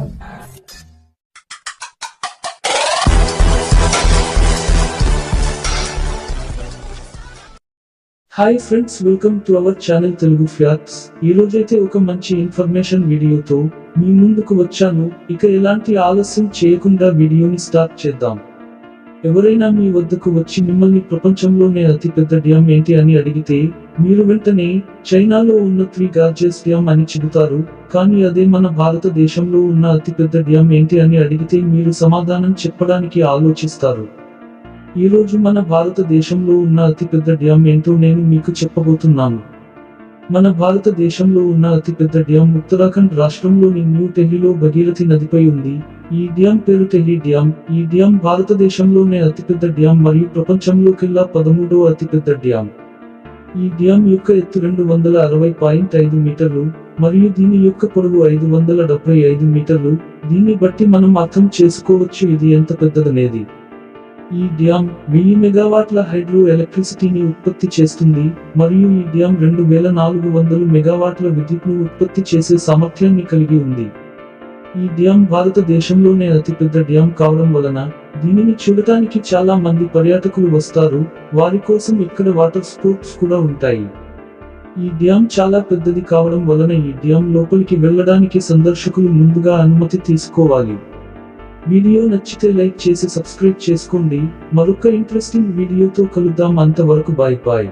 Hi friends welcome to our channel Telugu facts ఈ రోజైతే ఒక మంచి ఇన్ఫర్మేషన్ వీడియోతో మీ ముందుకు వచ్చాను. ఇక ఎలాంటి ఆలస్యం చేయకుండా వీడియోని స్టార్ట్ చేద్దాం. ఎవరైనా మీ వద్దకు వచ్చి మిమ్మల్ని ప్రపంచంలోనే అతిపెద్ద డ్యామ్ ఏంటి అని అడిగితే మీరు వెంటనే చైనాలో ఉన్న త్రీ గార్జెస్ డ్యామ్ అని చెబుతారు కానీ అదే మన భారతదేశంలో ఉన్న అతిపెద్ద డ్యామ్ ఏంటి అని అడిగితే మీరు సమాధానం చెప్పడానికి ఆలోచిస్తారు. ఈరోజు మన భారతదేశంలో ఉన్న అతిపెద్ద డ్యామ్ ఏంటో నేను మీకు చెప్పబోతున్నాను. మన భారతదేశంలో ఉన్న అతిపెద్ద డ్యామ్ ఉత్తరాఖండ్ రాష్ట్రంలోని న్యూ ఢిల్లీలో భగీరథి నదిపై ఉంది. ఈ డ్యామ్ పేరు టెహీ డ్యామ్. ఈ డ్యామ్ భారతదేశంలోనే అతిపెద్ద డ్యామ్ మరియు ప్రపంచంలోకెల్లా పదమూడవ అతిపెద్ద డ్యామ్. ఈ డ్యామ్ యొక్క ఎత్తు రెండు వందల అరవై పాయింట్ ఐదు మీటర్లు మరియు దీని యొక్క పొడవు ఐదు వందల డెబ్బై ఐదు మీటర్లు. దీన్ని బట్టి మనం అర్థం చేసుకోవచ్చు ఇది ఎంత పెద్దదనేది. ఈ డ్యామ్ వెయ్యి మెగావాట్ల హైడ్రో ఎలక్ట్రిసిటీని ఉత్పత్తి చేస్తుంది మరియు ఈ డ్యామ్ రెండు వేల నాలుగు వందలు మెగావాట్ల విద్యుత్ను ఉత్పత్తి చేసే సామర్థ్యాన్ని కలిగి ఉంది. ఈ డ్యామ్ భారతదేశంలోనే అతిపెద్ద డ్యామ్ కావడం వలన దీనిని చూడటానికి చాలా మంది పర్యాటకులు వస్తారు. వారి కోసం ఇక్కడ వాటర్ స్పోర్ట్స్ కూడా ఉంటాయి. ఈ డ్యామ్ చాలా పెద్దది కావడం వలన ఈ డ్యామ్ లోపలికి వెళ్ళడానికి సందర్శకులు ముందుగా అనుమతి తీసుకోవాలి. వీడియో నచ్చితే లైక్ చేసి సబ్స్క్రైబ్ చేసుకోండి. మరొక ఇంట్రెస్టింగ్ వీడియోతో కలుద్దాం. అంతవరకు బాయ్ బాయ్.